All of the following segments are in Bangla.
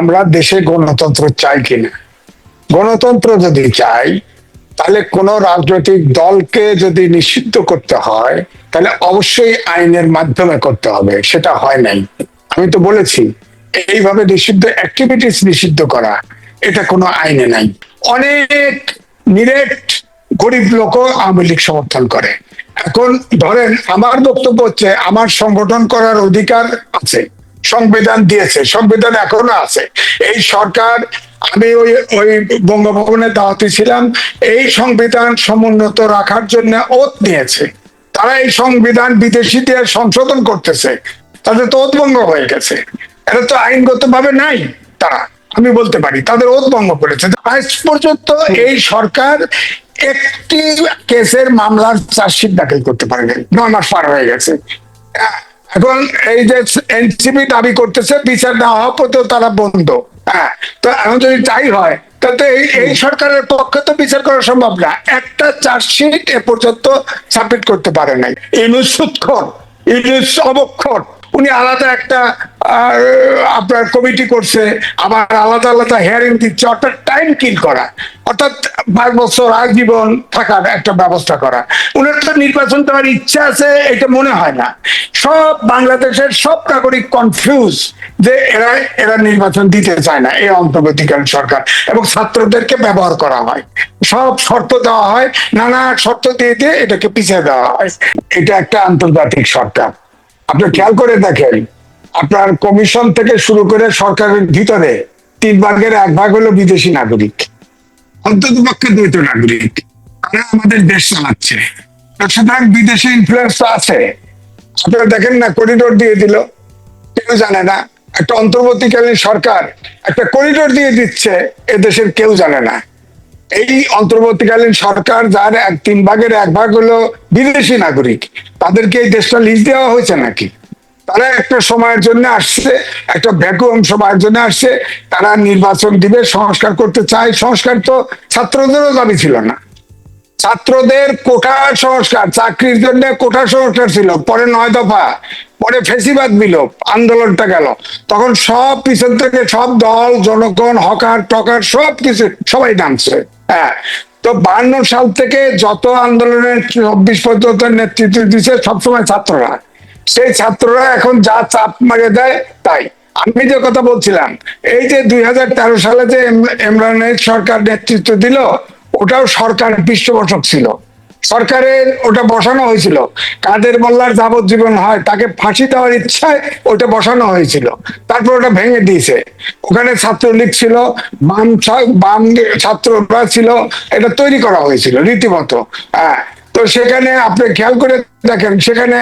আমরা দেশে গণতন্ত্র চাই কিনা? গণতন্ত্র যদি চাই, তাহলে কোন রাজনৈতিক দলকে যদি নিষিদ্ধ করতে হয়, তাহলে অবশ্যই আইনের মাধ্যমে করতে হবে, সেটা হয় নাই। আমি তো বলেছি, এইভাবে নিষিদ্ধ অ্যাক্টিভিটিস নিষিদ্ধ করা, এটা কোনো আইনে নাই। অনেক নিরেট গরিব লোক আওয়ামী লীগ সমর্থন করে। এখন ধরেন, আমার বক্তব্য হচ্ছে, আমার সংগঠন করার অধিকার আছে। সংবিধান দিয়েছে, সংবিধান এখনও আছে। এই সরকার, আমি ওই ওই বঙ্গভবনে দাওয়াতে ছিলাম, এই সংবিধান সমুন্নত রাখার জন্য ওত নিয়েছে। তারা এই সংবিধান বিদেশিদের সংশোধন করতেছে, তাদের তো ওতভঙ্গ হয়ে গেছে। এটা তো আইনগত ভাবে নাই তারা, আমি বলতে পারি, তাদের ওতভঙ্গ করেছে। আজ পর্যন্ত এই সরকার একটি কেসের মামলার চার্জশিট দাখিল করতে পারেনি, নয় মাস পার হয়ে গেছে। এখন এই যে এনসিপি দাবি করতেছে, বিচার না হওয়া পর্যন্ত তারা বন্ধ। হ্যাঁ তো এখন যদি তাই হয় তাতে এই সরকারের পক্ষে তো বিচার করা সম্ভব না। একটা চার্জশিট এ পর্যন্ত সাবমিট করতে পারে নাই। ইনুসুৎক্ষণ ইনুস অবক্ষর উনি আলাদা একটা আপনার কমিটি করছে, আবার আলাদা আলাদা হেয়ারিং দিচ্ছে, অর্থাৎ টাইম কিল করা। অর্থাৎ পাঁচ বছর আজীবন থাকার একটা ব্যবস্থা করা। উনার তো নির্বাচন দেওয়ার ইচ্ছা আছে, এটা মনে হয় না। সব বাংলাদেশের সব নাগরিক কনফিউজ যে এরা এরা নির্বাচন দিতে চায় না, এই অন্তর্বর্তীকালীন সরকার। এবং ছাত্রদেরকে ব্যবহার করা হয়। সব শর্ত দেওয়া হয়, নানা শর্ত দিয়ে দিয়ে এটাকে পিছিয়ে দেওয়া হয়। এটা একটা আন্তর্জাতিক সরকার। আপনি খেয়াল করে দেখেন, আপনার কমিশন থেকে শুরু করে সরকারের ভিতরে তিন ভাগের এক ভাগ হলো বিদেশি নাগরিক। অন্তত পক্ষে দ্বৈত নাগরিক। তারা আমাদের দেশ চালাচ্ছে। সুতরাং বিদেশি ইনফ্লুয়েন্স তো আছে। আপনারা দেখেন না করিডোর দিয়ে দিল। কেউ জানে না। একটা অন্তর্বর্তীকালীন সরকার একটা করিডোর দিয়ে দিচ্ছে, এ দেশের কেউ জানে না। এই অন্তর্বর্তীকালীন সরকার যার এক তিন ভাগের এক ভাগ হলো বিদেশি নাগরিক, তাদেরকে এই দেশটা লিজ দেওয়া হয়েছে নাকি? তারা একটা সময়ের জন্য আসছে, একটা ভ্যাকুয়াম সময়ের জন্য আসছে, তারা নির্বাচন দিবে, সংস্কার করতে চায়, সংস্কার তো ছাত্রদেরও দাবি ছিল না। ছাত্রদের কোটা সংস্কার, চাকরির জন্য কোটা সংস্কার ছিল, পরে নয় দফা। পরে ফেসিবাদ বিলোপ আন্দোলনটা গেল। তখন সব পিছন থেকে সব দল, জনগণ, হকার, টকার সব কিছু, সবাই নামছে হ্যাঁ তো বান্ন সাল থেকে যত আন্দোলনের চব্বিশ পর্যন্ত নেতৃত্ব দিচ্ছে সবসময় ছাত্ররা। সেই ছাত্ররা এখন যা চাপ মারে দেয়, তাই। আমি যে কথা বলছিলাম, এই যে দুই হাজার তেরো সালে যে ইম- ইমরানের সরকার নেতৃত্ব দিল, ওটাও সরকার পৃষ্ঠপোষক ছিল। সরকারের ওটা বসানো হয়েছিল। কাদের মোল্লার যাবজ্জীবন হয়, তাকে ফাঁসি দেওয়ার ইচ্ছায় ওটা বসানো হয়েছিল। তারপর ওটা ভেঙে দিয়েছে। ওখানে ছাত্রলীগ ছিল, বাম বাম ছাত্ররা ছিল, এটা তৈরি করা হয়েছিল রীতিমতো। হ্যাঁ তো সেখানে আপনি খেয়াল করে দেখেন, সেখানে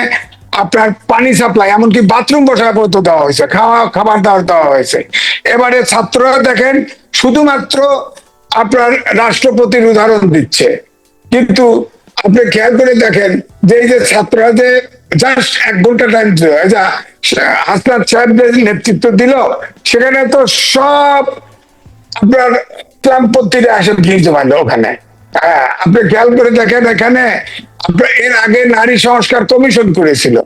আপনার পানি সাপ্লাই, এমনকি বাথরুম বসায় পর্যন্ত দেওয়া হয়েছে, খাওয়া, খাবার দাবার দেওয়া হয়েছে। এবারে ছাত্ররা দেখেন, শুধুমাত্র আপনার রাষ্ট্রপতির উদাহরণ দিচ্ছে। কিন্তু আপনি খেয়াল করে দেখেন, যে এই যে ছাত্ররা যে জাস্ট এক ঘণ্টা টাইম যা হাসনাত সাহেব নেতৃত্ব দিল, সেখানে তো সব আপনার ইসলামপন্থীরা আসে ভিড় জমাইলো ওখানে। হ্যাঁ আপনি খেয়াল করে দেখেন এখানে এর আগে নারী সংস্কার কমিশন করেছিল।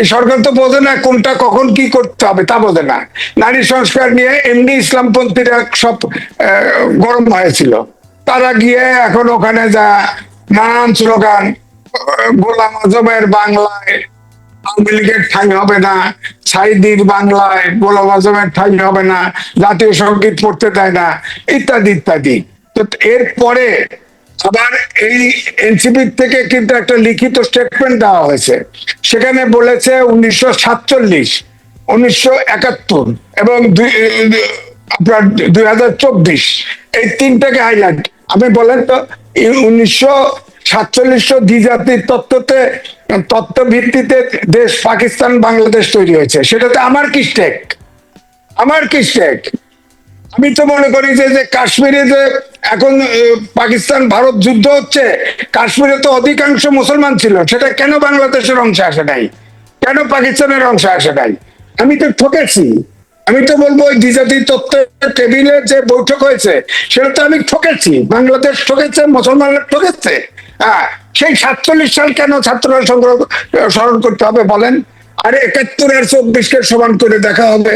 এই সরকার তো বোঝে না কোনটা কখন কি করতে হবে, তা বোঝে না। নারী সংস্কার নিয়ে এমনি ইসলামপন্থীরা সব গরম হয়েছিল। তারা গিয়ে এখন ওখানে যা নানান স্লোগান, গোলাম আজমের বাংলায় আওয়ামী লীগের ঠাঁই হবে না, সাইদির বাংলায় গোলাম আজমের ঠাঁই হবে না, জাতীয় সংগীত পড়তে দেয় না, ইত্যাদি ইত্যাদি। তো এরপরে আবার এই এনসিপি থেকে কিন্তু একটা লিখিত স্টেটমেন্ট দেওয়া হয়েছে। সেখানে বলেছে উনিশশো সাতচল্লিশ, উনিশশো একাত্তর এবং দুই- আপনার দুই হাজার চব্বিশ, এই তিনটাকে হাইলাইট আপনি বলেন তো উনিশশো সাতচল্লিশশো দ্বিজাতির তত্ত্বতে তত্ত্ব ভিত্তিতে দেশ পাকিস্তান, বাংলাদেশ তৈরি হয়েছে। সেটাতে আমার কি স্টেক আমার কি স্টেক আমি তো মনে করি যে যে কাশ্মীরে যে এখন পাকিস্তান, ভারত যুদ্ধ হচ্ছে, কাশ্মীরে তো অধিকাংশ মুসলমান ছিল। সেটা কেন বাংলাদেশের অংশে আসে নাই? কেন পাকিস্তানের অংশে আসে নাই? আমি তো ঠকেছি। আমি তো বলব ওই দ্বিজাতি তত্ত্ব টেবিলে যে বৈঠক হয়েছে সেটা তো আমি ঠকেছি। বাংলাদেশ ঠকেছে, মুসলমানরা ঠকেছে। হ্যাঁ সেই সাতচল্লিশ সাল কেন ছাত্ররা সংগ্রহ, স্মরণ করতে হবে বলেন? আর একাত্তর আর চব্বিশকে সমান করে দেখা হবে।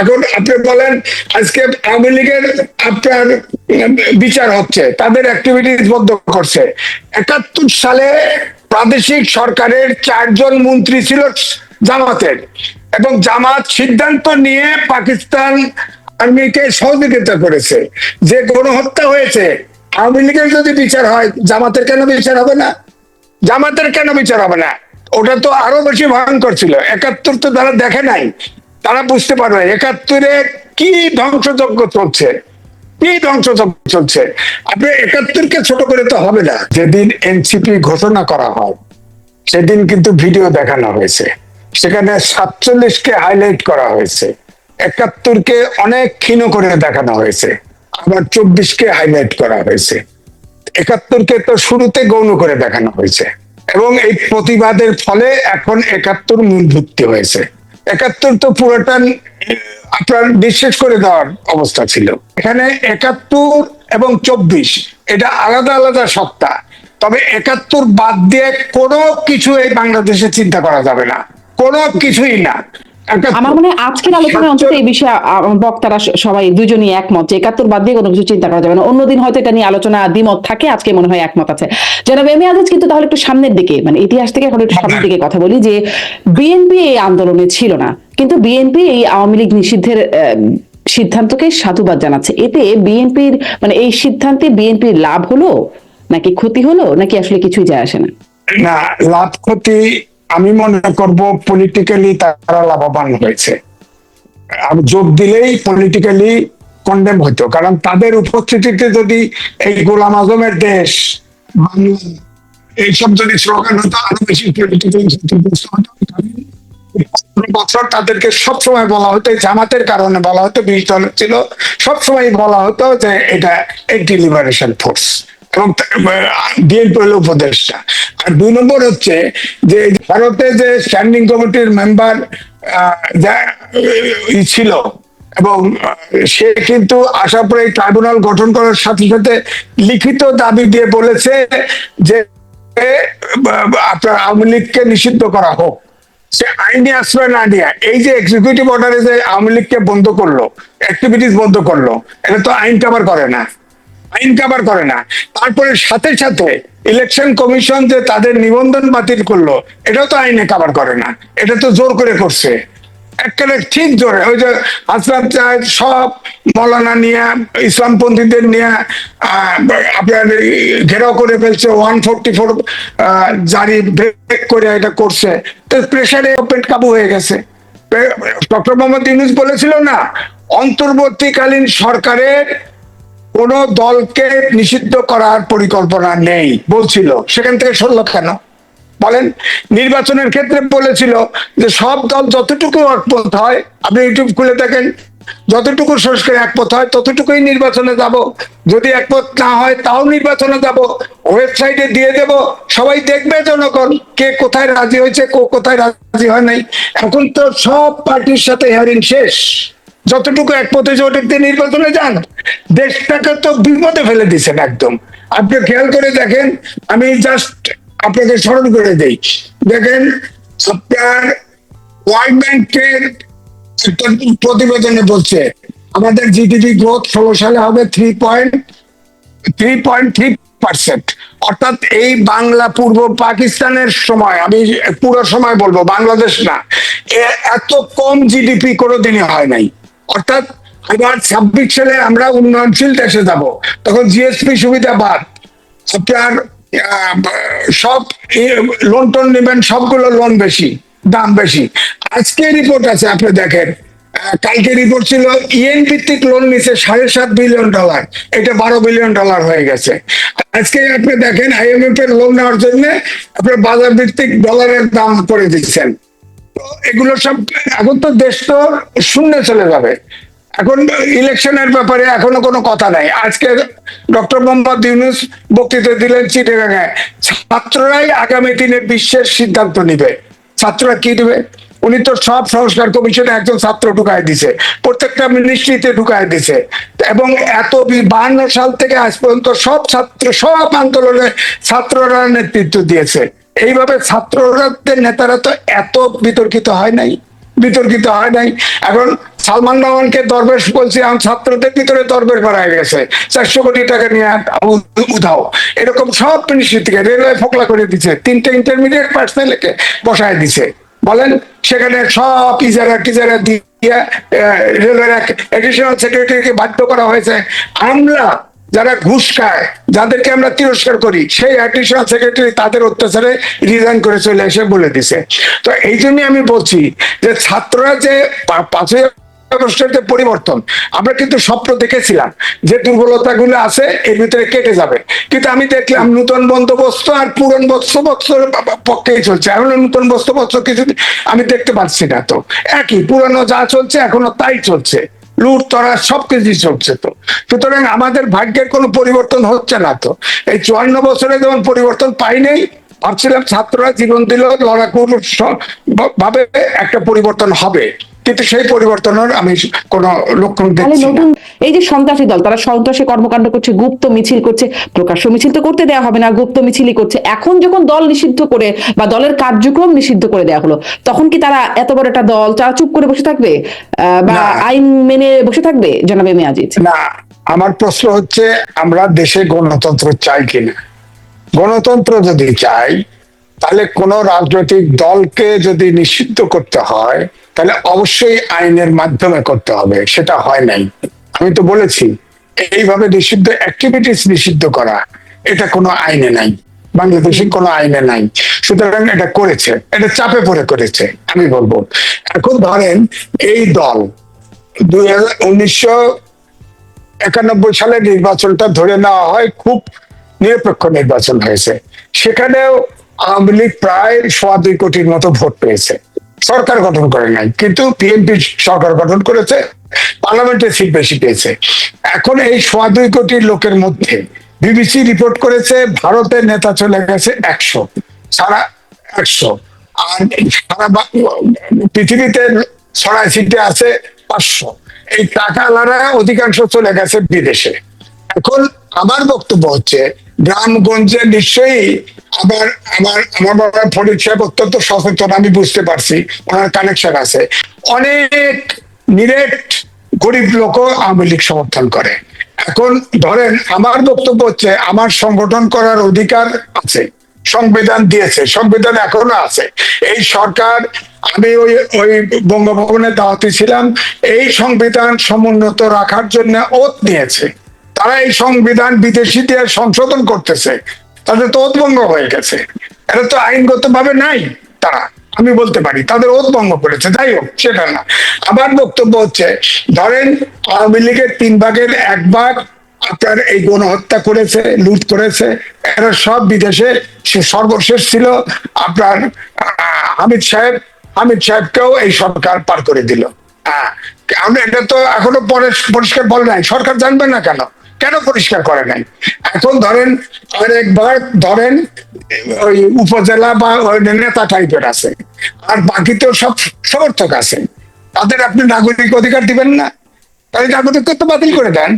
এখন আপনি বলেন, আজকে আওয়ামী লীগের আপনার বিচার হচ্ছে, তাদের অ্যাক্টিভিটিস বন্ধ করছে। একাত্তর সালে প্রাদেশিক সরকারের চারজন মন্ত্রী ছিল জামাতের। এবং জামাত সিদ্ধান্ত নিয়ে পাকিস্তান আর্মিকে সহযোগিতা করেছে। যে গণহত্যা হয়েছে, আওয়ামী লীগের যদি বিচার হয়, জামাতের কেন বিচার হবে না? জামাতের কেন বিচার হবে না? ওটা তো আরও বেশি ভয়ঙ্কর ছিল। একাত্তর তো তারা দেখে নাই। তারা বুঝতে পারবে একাত্তরে কি ধ্বংসযজ্ঞ চলছে? কি ধ্বংসযজ্ঞ চলছে? আপনি একাত্তরকে ছোট করে তো হবে না। যেদিন এনসিপি ঘোষণা করা হয়, সেদিন কিন্তু ভিডিও দেখানো হয়েছে। সেখানে সাতচল্লিশকে হাইলাইট করা হয়েছে। একাত্তরকে অনেক ক্ষীণ করে দেখানো হয়েছে। আবার চব্বিশকে হাইলাইট করা হয়েছে। একাত্তরকে তো শুরুতে গৌণ করে দেখানো হয়েছে। এবং এই প্রতিবাদের ফলে এখন একাত্তর মূল হয়েছে। একাত্তর তো পুরোটা আপনার বিশ্বাস করে দেওয়ার অবস্থা ছিল। এখানে একাত্তর এবং চব্বিশ, এটা আলাদা আলাদা সত্তা তবে একাত্তর বাদ দিয়ে কোনো কিছু এই বাংলাদেশে চিন্তা করা যাবে না। কোনো কিছুই না। আমার মনে হয় আজকের আলোচনায় অন্তত এই বিষয়ে বক্তারা সবাই দুজনই একমত যে একাত্তর বাদ দিয়ে কোনো কিছু চিন্তা করা যাবে না। অন্যদিন হয়তো এটা নিয়ে আলোচনা দ্বিমত থাকে আজকে মনে হয় একমত আছে। জনাব এম এ আজাদ কিন্তু তাহলে একটু সামনের দিকে মানে ইতিহাস থেকে এখন একটু সামনের দিকে কথা বলি যে বিএনপি এই আন্দোলনে ছিল না। কিন্তু বিএনপি এই আওয়ামী লীগ নিষিদ্ধের সিদ্ধান্তকে সাধুবাদ জানাচ্ছে। এতে বিএনপির মানে এই সিদ্ধান্তে বিএনপির লাভ হলো নাকি ক্ষতি হলো নাকি আসলে কিছুই যায় আসে না? না লাভ ক্ষতি আমি মনে করব পলিটিক্যালি তারা লাভবান হয়েছে। যোগ দিলেই পলিটিক্যালি কন্ডেম হতো কারণ তাদের উপস্থিতিতে যদি এই গোলাম আজমের দেশ এইসব যদি স্লোগান হতো, আরও বেশি বছর তাদেরকে সবসময় বলা হতো জামাতের কারণে বলা হতো বিশ দল ছিল, সবসময় বলা হতো যে এটা একটি লিবারেশন ফোর্স এবং বিএনপি হলো উপদেষ্টা। আর দুই নম্বর হচ্ছে যে ভারতে যে স্ট্যান্ডিং কমিটির মেম্বার ছিল, এবং সে কিন্তু আসার পরে ট্রাইব্যুনাল গঠন করার সাথে সাথে লিখিত দাবি দিয়ে বলেছে যে আপনার আওয়ামী লীগকে নিষিদ্ধ করা হোক। সে আইনি আশ্রয় না নিয়ে, এই যে এক্সিকিউটিভ অর্ডারে যে আওয়ামী লীগকে বন্ধ করল অ্যাক্টিভিটিস বন্ধ করল, এটা তো আইন কাভার করে না। আইন কাভার করে না। তারপরে সাথে সাথে ইলেকশন কমিশন যে তাদের নিবন্ধন বাতিল করল, এটাও তো আইনে কাবার করে না। এটা তো জোর করে করছে। একেবারে ঠিক জোরে ওই যে হাসনাত সাহেব সব, মৌলানা নিয়ে ইসলামপন্থীদের নিয়ে আপনার ঘেরাও করে ফেলছে ওয়ান ফোরটি ফোর জারি ব্রেক করে এটা করছে। তো প্রেশারে পেট কাবু হয়ে গেছে। ডক্টর মোহাম্মদ ইউনুস বলেছিল না, অন্তর্বর্তীকালীন সরকারের কোন দলকে নিষিদ্ধ করার পরিকল্পনা নেই, বলছিল। সেখান থেকে সরল কেন? বলেন, নির্বাচনের ক্ষেত্রে বলেছিল যে সব দল যতটুকু একমত হয়, আপনি ইউটিউব খুলে দেখেন, যতটুকু সংস্কার একমত হয়, ততটুকুই নির্বাচনে যাব। যদি একমত না হয়, তাও নির্বাচনে যাব। ওয়েবসাইটে দিয়ে দেব। সবাই দেখবে জনগণ, কে কোথায় রাজি হয়েছে, কো কোথায় রাজি হয় নাই। এখন তো সব পার্টির সাথে হিয়ারিং শেষ। যতটুকু হয়েছে ওটাতে নির্বাচনে যান, দেশটাকে তো বিপদে ফেলে দিচ্ছেন একদম। আপনি খেয়াল করে দেখেন, আমি জাস্ট আপনাকে স্মরণ করে দেই। দেখেন, আপনার ওয়ার্ল্ড ব্যাংকের প্রতিবেদনে বলছে, আমাদের জিডিপি গ্রোথ ষোলো সালে হবে three point three point three percent অর্থাৎ এই বাংলা পূর্ব পাকিস্তানের সময়, আমি পুরো সময় বলব, বাংলাদেশ না এত কম জিডিপি কোনোদিনই হয় নাই। অর্থাৎ এবার ছাব্বিশ সালে আমরা উন্নয়নশীল দেশে যাব। তখন জিএসপি সুবিধা বাদ আপনার সব লোন টোন নেবেন, সবগুলো লোন বেশি, দাম বেশি। আজকে রিপোর্ট আছে, আপনি দেখেন। কালকে রিপোর্ট ছিল ইএন ভিত্তিক লোন নিচ্ছে সাড়ে সাত বিলিয়ন ডলার এটা বারো বিলিয়ন ডলার হয়ে গেছে। আজকে আপনি দেখেন আইএমএফ এর লোন নেওয়ার জন্য আপনার বাজার ভিত্তিক ডলারের দাম করে দিচ্ছেন। এগুলো সব, এখন তো দেশ তো শূন্য চলে যাবে। এখন ইলেকশনের ব্যাপারে এখনও কোনো কথা নাই। আজকে ডক্টর মোহাম্মদ ইউনুস বক্তৃতা দিলেন চিটাগাঙে। ছাত্ররাই আগামী দিনের বিশ্বের সিদ্ধান্ত নিবে। ছাত্ররা কি দিবে? উনি তো সব সংস্কার কমিশনে একজন ছাত্র ঢুকায় দিছে। প্রত্যেকটা মিনিস্ট্রিতে ঢুকায় দিছে। এবং এত বাহান্ন সাল থেকে আজ পর্যন্ত সব ছাত্র, সব আন্দোলনে ছাত্ররা নেতৃত্ব দিয়েছে। এইভাবে ছাত্রদের নেতারা তো এত বিতর্কিত হয় নাই, বিতর্কিত হয় নাই। এখন সালমান রহমানকে দরবেশ বলছি, এখন ছাত্রদের ভিতরে দরবেশ বাড়ায় গেছে। চারশো কোটি টাকা নিয়ে উধাও। এরকম সব মিনিস্ট্রি থেকে রেলওয়ে ফোকলা করে দিচ্ছে তিনটে ইন্টারমিডিয়েট পার্সোনালকে বসায় দিছে। বলেন, সেখানে সব ইজারা টিজারা দিয়ে রেলওয়ের এডিশনাল সেক্রেটারিকে বাধ্য করা হয়েছে। আমরা যারা ঘুষ খায়, যাদেরকে আমরা তিরস্কার করি, সেই অ্যাডিশনাল সেক্রেটারি তাদের অত্যাচারে রিজাইন করে চলে এসে বলে দিছে। তো এই জন্যই আমি বলছি যে ছাত্ররা যে পাঁচই আগস্টের যে পরিবর্তন, আমরা কিন্তু স্বপ্ন দেখেছিলাম যে দুর্বলতা গুলো আছে, এর ভিতরে কেটে যাবে। কিন্তু আমি দেখলাম নূতন বন্দোবস্ত আর পুরন বন্দোবস্তর পক্ষেই চলছে। এখন নূতন বন্দোবস্ত কিছু আমি দেখতে পাচ্ছি না তো। একই, পুরনো যা চলছে এখনও তাই চলছে। লুট তরা সবকিছু চলছে তো। সুতরাং আমাদের ভাগ্যের কোনো পরিবর্তন হচ্ছে না তো। এই চুয়ান্ন বছরে যেমন পরিবর্তন পাই নেই ভাবছিলাম ছাত্ররা জীবন দিল লড়াকুর ভাবে একটা পরিবর্তন হবে। কিন্তু সেই পরিবর্তনের আমি কোনো লক্ষণ দেখছি নতুন এই যে সন্ত্রাসী দল তারা সন্ত্রাসী কর্মকাণ্ড করছে গুপ্ত মিছিল করছে প্রকাশ্য মিছিল তো করতে দেওয়া হবে না গুপ্ত মিছিলই করছে। এখন যখন দল নিষিদ্ধ করে বা দলের কার্যক্রম নিষিদ্ধ করে দেওয়া হলো তখন কি তারা এত বড় একটা দল তারা চুপ করে বসে থাকবে? বা আইন মেনে বসে থাকবে জনাবে মেয়াজিজ না আমার প্রশ্ন হচ্ছে আমরা দেশে গণতন্ত্র চাই কিনা? গণতন্ত্র যদি চাই তাহলে কোন রাজনৈতিক দলকে যদি নিষিদ্ধ করতে হয় তাহলে অবশ্যই আইনের মাধ্যমে করতে হবে, সেটা হয় নাই। আমি তো বলেছি, এইভাবে নিষিদ্ধ অ্যাক্টিভিটিস নিষিদ্ধ করা, এটা কোনো আইনে নাই। বাংলাদেশে কোনো আইনে নাই। সুতরাং এটা করেছে, এটা চাপে পড়ে করেছে, আমি বলব। এখন ধরেন, এই দল দুই উনিশশো একানব্বই সালের নির্বাচনটা ধরে নেওয়া হয়, খুব নিরপেক্ষ নির্বাচন হয়েছে। সেখানেও আওয়ামী লীগ প্রায় সোয়া দুই কোটির মতো ভোট পেয়েছে। সরকার গঠন করে নাই, কিন্তু বিএনপি সরকার গঠন করেছে পার্লামেন্টে সিট বেশি পেয়েছে। এখন এই সোয়া দুই কোটির লোকের মধ্যে বিবিসি রিপোর্ট করেছে, ভারতের নেতা চলে গেছে একশো, সারা একশো। আর সারা পৃথিবীতে ছড়াই সিটে আছে পাঁচশো। এই টাকা টাকাওয়ালারা অধিকাংশ চলে গেছে বিদেশে। এখন আমার বক্তব্য হচ্ছে গ্রামগঞ্জে নিশ্চয়ই আবার আমার আমার বাবা সাহেব অত্যন্ত সচেতন, আমি বুঝতে পারছি, ওনার কানেকশন আছে। অনেক নিরেট গরিব লোক আওয়ামী লীগ সমর্থন করে। এখন ধরেন, আমার বক্তব্য হচ্ছে, আমার সংগঠন করার অধিকার আছে, সংবিধান দিয়েছে, সংবিধান এখনও আছে। এই সরকার, আমি ওই ওই বঙ্গভবনে দাওয়াতে ছিলাম, এই সংবিধান সমুন্নত রাখার জন্য ওত নিয়েছে। তারা এই সংবিধান বিদেশি দিয়ে সংশোধন করতেছে, তাদের তো ওতভঙ্গ হয়ে গেছে। এটা তো আইনগত ভাবে নাই তারা, আমি বলতে পারি, তাদের ওত করেছে। যাই হোক, সেটা না। আমার বক্তব্য হচ্ছে, ধরেন আওয়ামী লীগের তিন ভাগের এক ভাগ আপনার এই গণহত্যা করেছে, লুট করেছে, এরা সব বিদেশে সর্বশেষ ছিল। আপনার হামিদ সাহেব, হামিদ সাহেবকেও এই সরকার পার করে দিল। হ্যাঁ এটা তো এখনও পরে পরিষ্কার বলে নাই। সরকার জানবে না কেন? কেন পরিষ্কার করে নাই? এখন ধরেন আরেকবার ধরেন, ওই উপজেলা বা ওই নেতা টাইপের আছে, আর বাকি তো সব সমর্থক আছে। তাদের আপনি নাগরিক অধিকার দিবেন না? তাহলে নাগরিকত্ব বাতিল করে দেন?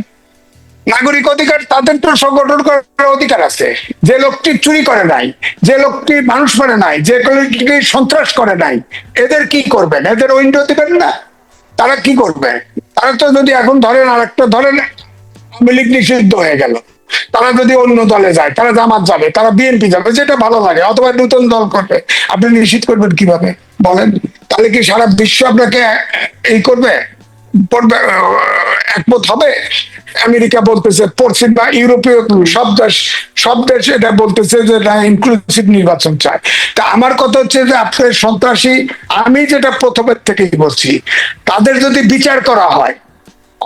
নাগরিক অধিকার তাদের তো সংগঠন করার অধিকার আছে। যে লোকটি চুরি করে নাই, যে লোকটি মানুষ মারে নাই, যে লোকটি সন্ত্রাস করে নাই, এদের কি করবেন? এদের উইন্ডো দিবেন না? তারা কি করবে? তারা তো যদি এখন ধরেন আর একটা ধরেন আওয়ামী লীগ নিষিদ্ধ হয়ে গেল। তারা যদি অন্য দলে যায়, তারা জামাত যাবে, তারা বিএনপি যাবে, যেটা ভালো লাগে, অথবা নতুন দল করবে। আপনি নিশ্চিত করবেন কীভাবে? বলেন। তাহলে কি সারা বিশ্ব আপনাকে এই করবে? একমত হবে? আমেরিকা বলতেছে, পশ্চিম বা ইউরোপীয় সব দেশ সব দেশ এটা বলতেছে যে না ইনক্লুসিভ নির্বাচন চায়। তা আমার কথা হচ্ছে যে আপনার সন্ত্রাসী, আমি যেটা প্রথমের থেকেই বলছি, তাদের যদি বিচার করা হয়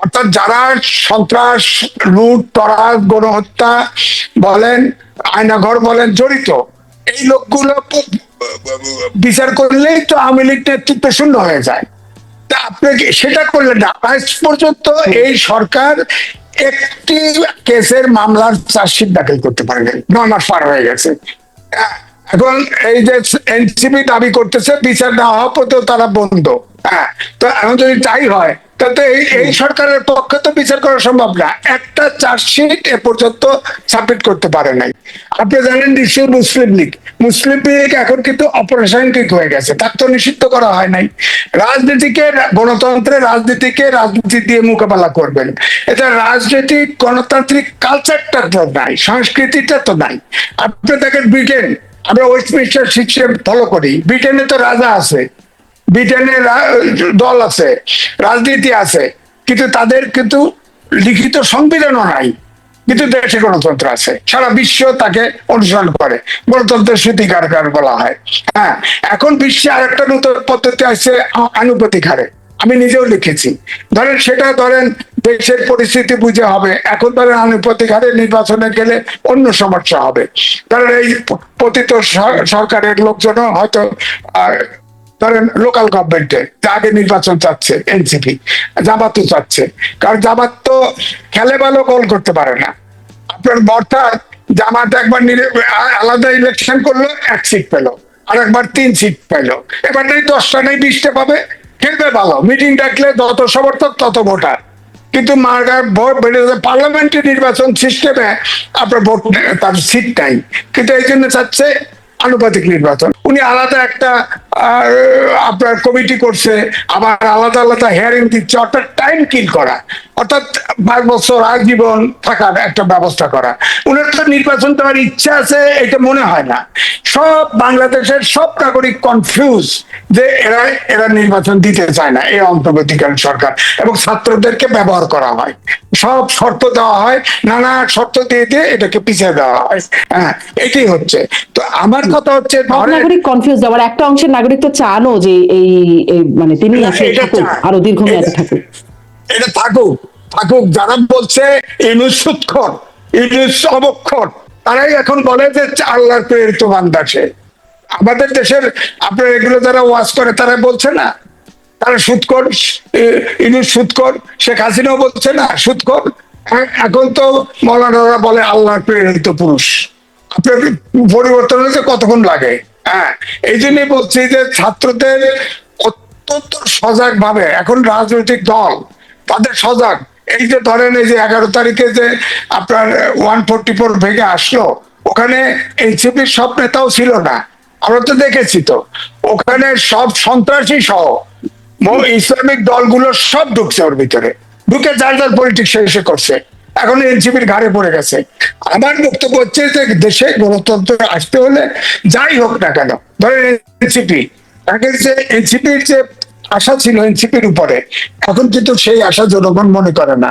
অর্থাৎ যারা সন্ত্রাস, লুট, তরাজ, গণহত্যা বলেন, আয়নাঘর বলেন, জড়িত, এই লোকগুলো বিচার করলেই তো আওয়ামী লীগ নেতৃত্ব শূন্য হয়ে যায়। তা আপনি সেটা করলেন না? আজ পর্যন্ত এই সরকার একটি কেসের মামলার চার্জশিট দাখিল করতে পারে নাই নয় মাস পার হয়ে গেছে। এখন এই যে এনসিপি দাবি করতেছে, বিচার না হওয়া পর্যন্ত তারা বন্ধ। হ্যাঁ তো এখন যদি তাই হয় তা এই সরকারের পক্ষে তো বিচার করা সম্ভব না। একটা চার্জশিট এ পর্যন্ত সাবমিট করতে পারে নাই। আপনি জানেন নিশ্চয়ই মুসলিম লীগ। মুসলিম লীগ এখন কিন্তু অপরাসায়নিক হয়ে গেছে। তার তো নিষিদ্ধ করা হয় নাই। রাজনীতিকে গণতন্ত্রের রাজনীতিকে রাজনীতি দিয়ে মোকাবেলা করবেন। এটা রাজনৈতিক গণতান্ত্রিক কালচারটা তো নাই সংস্কৃতিটা তো নাই। আপনি দেখেন ব্রিটেন আমরা ওয়েস্টমিনিস্টার সিস্টেম ফলো করি। ব্রিটেনে তো রাজা আছে। ব্রিটেনের দল আছে, রাজনীতি আছে, কিন্তু তাদের কিন্তু লিখিত সংবিধানও নাই, কিন্তু দেশে গণতন্ত্র আছে। সারা বিশ্ব তাকে অনুসরণ করে, গণতন্ত্রের স্মৃতিকারকার বলা হয়। হ্যাঁ এখন বিশ্বে আরেকটা নতুন পদ্ধতি আছে আনুপাতিক হারে আমি নিজেও লিখেছি। ধরেন সেটা ধরেন দেশের পরিস্থিতি বুঝে হবে, এখন ধরেন আনুপাতিক হারে নির্বাচনে গেলে অন্য সমস্যা হবে। ধরেন এই পতিত সরকারের লোকজনও হয়তো ধরেন লোকাল গভর্নমেন্টে আগে নির্বাচন চাচ্ছে এনসিপি জামাতও চাচ্ছে, কারণ জামাত তো খেলে ভালো গোল করতে পারে না। আপনার অর্থাৎ জামাত একবার আলাদা ইলেকশন করল, এক সিট পেল, আর একবার তিন সিট পেল। এবার নেই দশটা, নেই বিশটা পাবে, খেলবে ভালো। মিটিং ডাকলে যত সমর্থক, তত ভোটার। কিন্তু মার্গার ভোট বেড়ে পার্লামেন্টের নির্বাচন সিস্টেমে আপনার ভোট, তার সিট নাই। কিন্তু এই জন্য চাচ্ছে আনুপাতিক নির্বাচন। উনি আলাদা একটা আপনার কমিটি করছে আবার আলাদা আলাদা হেয়ারিং দিচ্ছে অর্থাৎ টাইম কিল করা। অর্থাৎ পাঁচ বছর আজীবন থাকার একটা ব্যবস্থা করা। উনার তো নির্বাচন দেওয়ার ইচ্ছা আছে এটা মনে হয় না। সব বাংলাদেশের সব নাগরিক কনফিউজ যে এরা এরা নির্বাচন দিতে চায় না এই অন্তর্বর্তীকালীন সরকার এবং ছাত্রদেরকে ব্যবহার করা হয়। সব শর্ত দেওয়া হয় নানা শর্ত দিয়ে দিয়ে এটাকে পিছিয়ে দেওয়া হয়। হ্যাঁ এটাই হচ্ছে। তো আমার কথা হচ্ছে ধরেন নাগরিক কনফিউজ আবার একটা অংশের নাগরিক তো চানও যে এই মানে তিনি। আরও দীর্ঘমেয়াদে থাকুক। এটা থাকুক থাকুক যারা বলছে ইনুস সুৎখর ইনুস অবক্ষর তারাই এখন বলে যে আল্লাহর প্রেরিত বান্দা সে। আমাদের দেশের আপনার এগুলো যারা ওয়াজ করে তারা বলছে না। তারা সুৎকর ইনুস সুৎকর শেখ হাসিনাও বলছে না সুৎকর এ- এখন তো মৌলানারা বলে আল্লাহর প্রেরিত পুরুষ। আপনার পরিবর্তন হতে কতক্ষণ লাগে? হ্যাঁ এই জন্যই বলছি যে ছাত্রদের অত্যন্ত সজাগ ভাবে এখন রাজনৈতিক দল, তাদের সজাগ। এই যে ধরেন এই যে এগারো তারিখে যে আপনার ওয়ান ফোরটি ফোর ভেঙে আসলো, ওখানে এনসিপির সব নেতাও ছিল না। আমরা তো দেখেছি তো। ওখানে সব সন্ত্রাসী সহ ইসলামিক দলগুলো সব ঢুকছে ওর ভিতরে। ঢুকে যার যার পলিটিক্স এসে করছে। এখন এনসিপির ঘাড়ে পড়ে গেছে। আমার বক্তব্য হচ্ছে যে দেশে গণতন্ত্র আসতে হলে যাই হোক না কেন, ধরেন এনসিপি, আগে যে এনসিপির যে আশা ছিল এনসিপির উপরে, এখন কিন্তু সেই আশা জনগণ মনে করে না।